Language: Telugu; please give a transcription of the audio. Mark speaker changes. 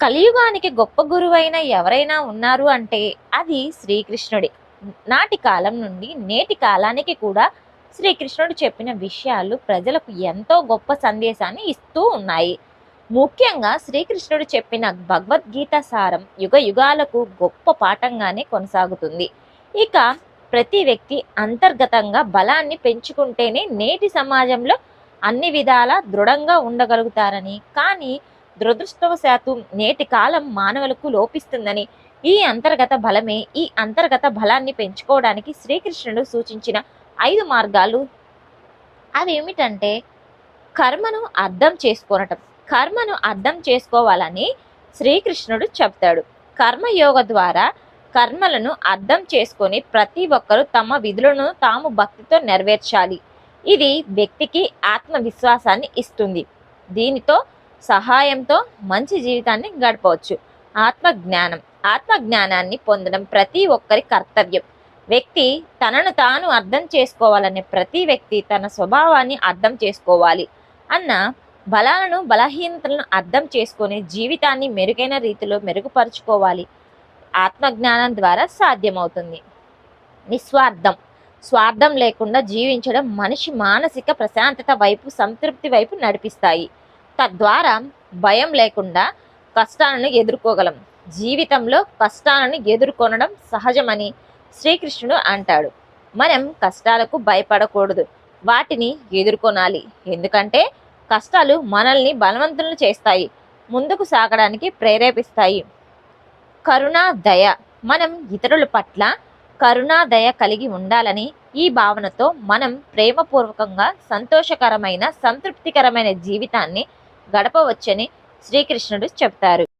Speaker 1: కలియుగానికి గొప్ప గురువైన ఎవరైనా ఉన్నారు అంటే అది శ్రీకృష్ణుడే. నాటి కాలం నుండి నేటి కాలానికి కూడా శ్రీకృష్ణుడు చెప్పిన విషయాలు ప్రజలకు ఎంతో గొప్ప సందేశాన్ని ఇస్తూ ఉన్నాయి. ముఖ్యంగా శ్రీకృష్ణుడు చెప్పిన భగవద్గీత సారం యుగ యుగాలకు గొప్ప పాఠంగానే కొనసాగుతుంది. ఇక ప్రతి వ్యక్తి అంతర్గతంగా బలాన్ని పెంచుకుంటేనే నేటి సమాజంలో అన్ని విధాలా దృఢంగా ఉండగలుగుతారని. కానీ దురదృష్టవశాత్తు నేటి కాలం మానవులకు లోపిస్తుందని ఈ అంతర్గత బలమే ఈ అంతర్గత బలాన్ని పెంచుకోవడానికి శ్రీకృష్ణుడు సూచించిన ఐదు మార్గాలు. అవేమిటంటే కర్మను అర్థం చేసుకోనటం. కర్మను అర్థం చేసుకోవాలని శ్రీకృష్ణుడు చెప్తాడు. కర్మయోగ ద్వారా కర్మలను అర్థం చేసుకొని ప్రతి ఒక్కరూ తమ విధులను తాము భక్తితో నెరవేర్చాలి. ఇది వ్యక్తికి ఆత్మవిశ్వాసాన్ని ఇస్తుంది. దీనితో సహాయంతో మంచి జీవితాన్ని గడపవచ్చు. ఆత్మజ్ఞానం. ఆత్మజ్ఞానాన్ని పొందడం ప్రతి ఒక్కరి కర్తవ్యం. వ్యక్తి తనను తాను అర్థం చేసుకోవాలనే ప్రతి వ్యక్తి తన స్వభావాన్ని అర్థం చేసుకోవాలి. అన్న బలాలను బలహీనతలను అర్థం చేసుకొని జీవితాన్ని మెరుగైన రీతిలో మెరుగుపరుచుకోవాలి. ఆత్మజ్ఞానం ద్వారా సాధ్యమవుతుంది. నిస్వార్థం. స్వార్థం లేకుండా జీవించడం మనిషి మానసిక ప్రశాంతత వైపు సంతృప్తి వైపు నడిపిస్తాయి. తద్వారా భయం లేకుండా కష్టాలను ఎదుర్కోగలం. జీవితంలో కష్టాలను ఎదుర్కొనడం సహజమని శ్రీకృష్ణుడు అంటాడు. మనం కష్టాలకు భయపడకూడదు. వాటిని ఎదుర్కొనాలి. ఎందుకంటే కష్టాలు మనల్ని బలవంతులను చేస్తాయి. ముందుకు సాగడానికి ప్రేరేపిస్తాయి. కరుణ దయ. మనం ఇతరుల పట్ల కరుణా దయ కలిగి ఉండాలని ఈ భావనతో మనం ప్రేమపూర్వకంగా సంతోషకరమైన సంతృప్తికరమైన జీవితాన్ని గడపవచ్చని శ్రీకృష్ణుడు చెప్తారు